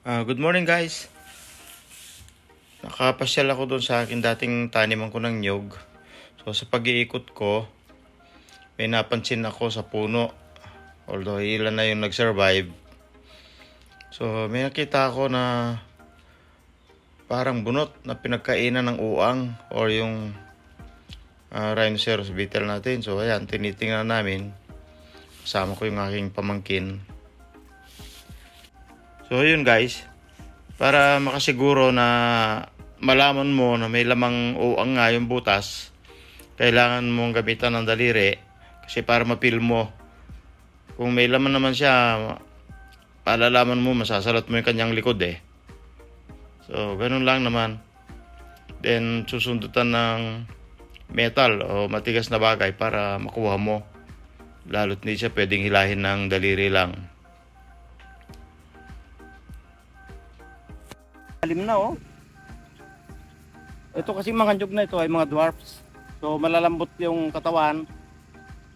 Ah, good morning guys. Nakapasyal ako doon sa akin dating taniman ko ng nyog. So sa pag-iikot ko, may napansin ako sa puno. Although ilan na yung nag-survive. So may nakita ako na parang bunot na pinagkainan ng uang or yung ah, rhinoceros beetle natin. So ayan, tinitingnan namin. Kasama ko yung aking pamangkin. So yun guys, para makasiguro na malaman mo na may lamang uang nga yung butas, kailangan mong gamitan ng daliri kasi para mapil mo. Kung may laman naman siya, palalaman mo, masasalat mo yung kanyang likod eh. So, ganun lang naman. Then, susundutan ng metal o matigas na bagay para makuha mo. Lalo't hindi siya pwedeng hilahin ng daliri lang. Alim na oh. Ito kasi mga nyug na ito ay mga dwarfs. So malalambot yung katawan.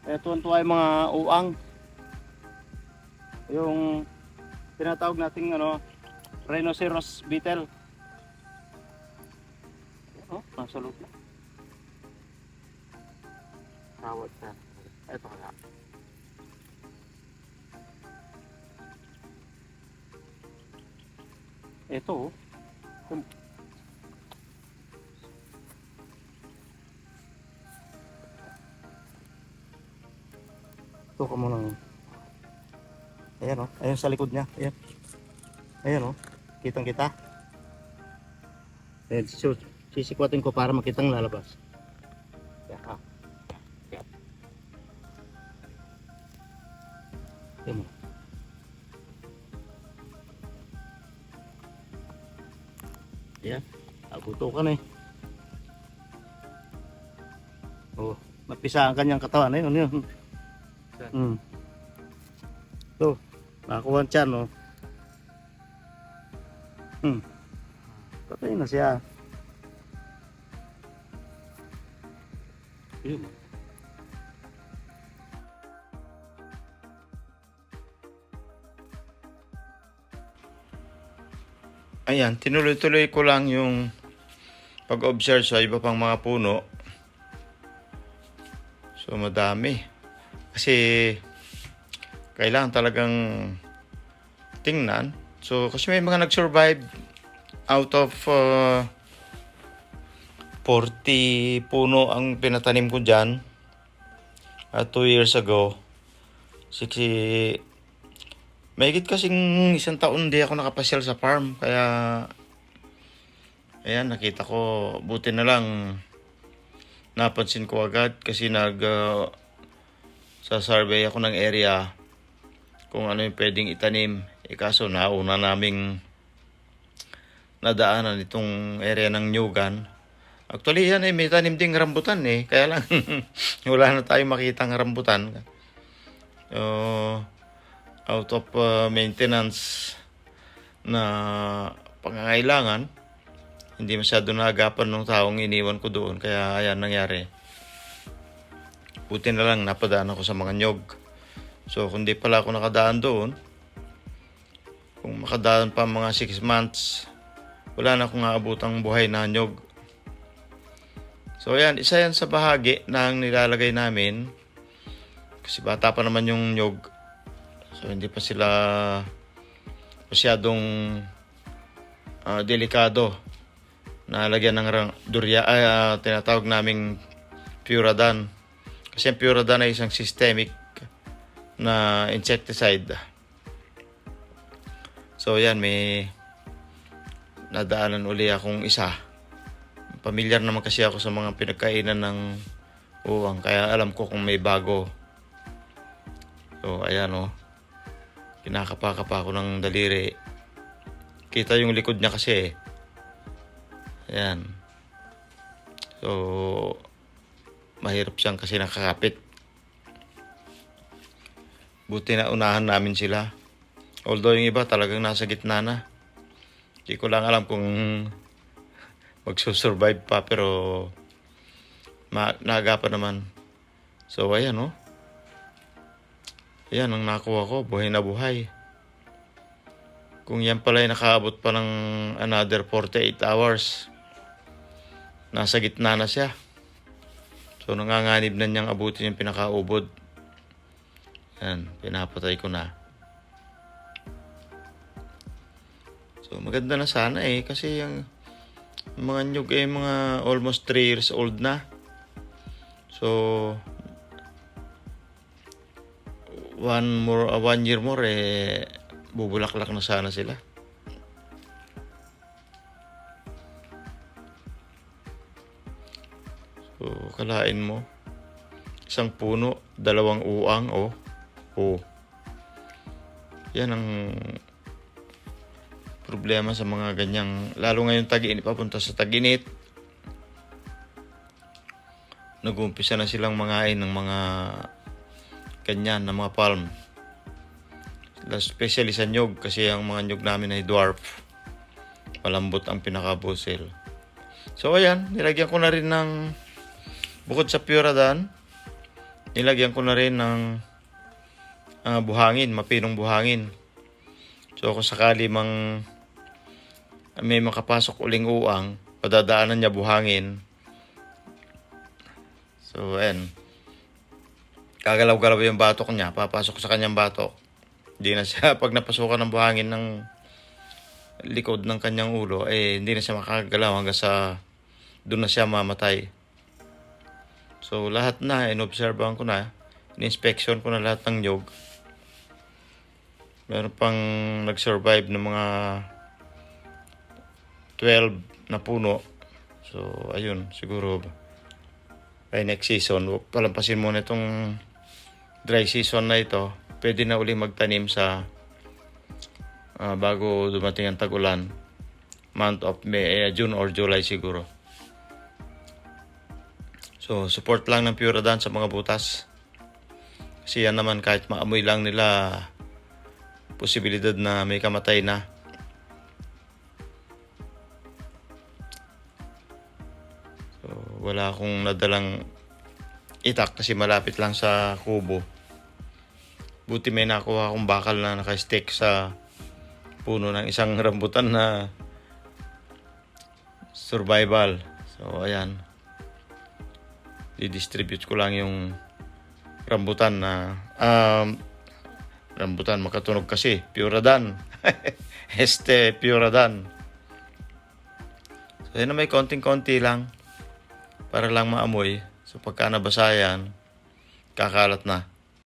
Ito ito ay mga uang. Yung tinatawag nating ano, rhinoceros beetle. Oh, nasa loob na. Tawad na. Ito ka Ito oh. Ito ka muna. Ayan o. Ayan sa likod niya. Ayan. Ayan o. Kitang kita. Ayan. sus- Sisikwatin ko para makitang lalabas. Ayan. Ah. Ayan. Abuto ka na eh. Oh, napisa ang kanyang katawan. Ayun, yun. Hmm. Ito, nakakuha ang tiyan, oh. Hmm. Patay na siya. Yun. Ayan, tinuloy-tuloy ko lang yung pag-observe sa iba pang mga puno. So, madami. Kasi, kailangan talagang tingnan. So, kasi may mga nag-survive out of uh, 40 puno ang pinatanim ko dyan. At 2 years ago. Kasi, Mahigit kasing isang taon hindi ako nakapasyal sa farm. Kaya, ayan, nakita ko, buti na lang, napansin ko agad kasi nag, uh, sa survey ako ng area kung ano yung pwedeng itanim. E kaso, nauna naming nadaanan itong area ng Nyugan. Actually, yan eh, may tanim ding rambutan eh. Kaya lang, wala na tayong makitang rambutan. So, out of uh, maintenance na pangangailangan hindi masyado naagapan ng taong iniwan ko doon kaya ayan nangyari. Buti na lang napadaan ako sa mga nyog. So kung di pala ako nakadaan doon kung makadaan pa mga 6 months wala na akong aabutang buhay na nyog. So ayan isa yan sa bahagi ng nilalagay namin. Kasi bata pa naman yung nyog So hindi pa sila masyadong ah, delikado na lagyan ng durya, ah, tinatawag naming Puradan. Kasi ang Puradan ay isang systemic na insecticide. So yan, may nadaanan uli akong isa. Pamilyar naman kasi ako sa mga pinagkainan ng uwang, kaya alam ko kung may bago. So ayan oh kinakapa-kapa ko ng daliri. Kita yung likod niya kasi. Ayan. So, mahirap siyang kasi nakakapit. Buti na unahan namin sila. Although yung iba talagang nasa gitna na. Hindi ko lang alam kung magsusurvive pa pero ma- naagapan naman. So, ayan oh. Ayan ang nakuha ko, buhay na buhay. Kung yan pala ay nakaabot pa ng another 48 hours, nasa gitna na siya. So nanganganib na niyang abutin yung pinakaubod. Yan, pinapatay ko na. So maganda na sana eh kasi yung mga nyug eh mga almost 3 years old na. So one more uh, one year more eh bubulaklak na sana sila. So kalain mo isang puno, dalawang uang oh. Oh. Yan ang problema sa mga ganyang lalo ngayon tag-init papunta sa tag-init. Nag-uumpisa na silang mangain ng mga ganyan na mga palm. Especially sa nyog kasi ang mga nyog namin ay dwarf. Malambot ang pinakabusil. So ayan, nilagyan ko na rin ng bukod sa Puradan, nilagyan ko na rin ng ah, buhangin, mapinong buhangin. So kung sakali mang may makapasok uling uang, padadaanan niya buhangin. So ayan, gagalaw-galaw yung batok niya, papasok sa kanyang batok. Hindi na siya, pag napasukan ng buhangin ng likod ng kanyang ulo, eh hindi na siya makakagalaw hanggang sa doon na siya mamatay. So lahat na, inobserbahan ko na, in-inspection ko na lahat ng nyog. Meron pang nag-survive ng mga 12 na puno. So ayun, siguro by next season, palampasin muna itong dry season na ito, pwede na uli magtanim sa ah, bago dumating ang tag-ulan. Month of May, eh, June or July siguro. So, support lang ng Puradan sa mga butas. Kasi yan naman kahit maamoy lang nila posibilidad na may kamatay na. So, wala akong nadalang itak kasi malapit lang sa kubo. Buti may nakuha akong bakal na naka-stick sa puno ng isang rambutan na survival. So, ayan. I-distribute ko lang yung rambutan na um, rambutan makatunog kasi Puradan. este Puradan. So, yun na may konting-konti lang para lang maamoy. So, pagka nabasa yan, kakalat na.